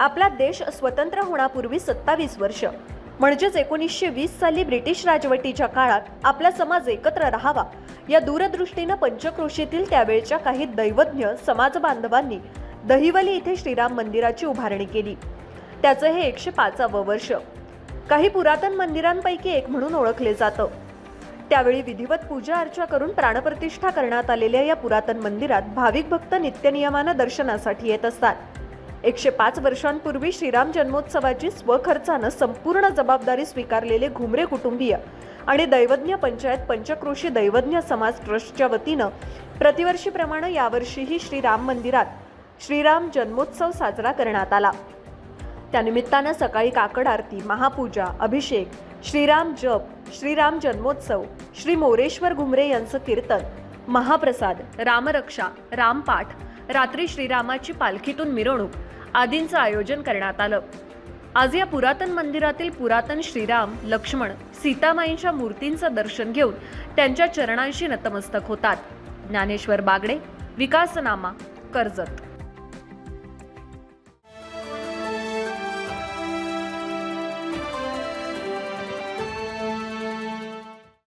आपला देश स्वतंत्र होण्यापूर्वी सत्तावीस वर्ष. म्हणजेच एकोणीसशे वीस साली ब्रिटिश राजवटीच्या काळात आपला समाज एकत्र राहावा. या दूरदृष्टीनं पंचक्रोशीतील त्यावेळच्या काही दैवज्ञ समाज बांधवांनी दहिवली इथे श्रीराम मंदिराची उभारणी केली. त्याचं हे एकशे पाचावं वर्ष. काही पुरातन मंदिरांपैकी एक म्हणून ओळखले जातं. त्यावेळी विधिवत पूजा अर्चा करून प्राणप्रतिष्ठा करण्यात आलेल्या या पुरातन मंदिरात भाविक भक्त नित्यनियमानं दर्शनासाठी येत असतात. एकशे पाच वर्षांपूर्वी श्रीराम जन्मोत्सवाची स्वखर्चानं संपूर्ण जबाबदारी स्वीकारलेले घुमरे कुटुंबीय आणि दैवज्ञ पंचायत पंचक्रोशी दैवज्ञ समाज ट्रस्टच्या वतीनं प्रतिवर्षीप्रमाणे यावर्षीही श्रीराम मंदिरात श्रीराम जन्मोत्सव साजरा करण्यात आला. त्यानिमित्तानं सकाळी काकड आरती महापूजा अभिषेक श्रीराम जप श्रीराम जन्मोत्सव श्री मोरेश्वर घुमरे यांचं कीर्तन महाप्रसाद रामरक्षा रामपाठ रात्री श्रीरामाची पालखीतून मिरवणूक. आदींचं आयोजन करण्यात आलं. आज या पुरातन मंदिरातील पुरातन श्रीराम लक्ष्मण सीतामाईंच्या मूर्तींचं दर्शन घेऊन त्यांच्या चरणांशी नतमस्तक होतात. ज्ञानेश्वर बागडे विकासनामा कर्जत.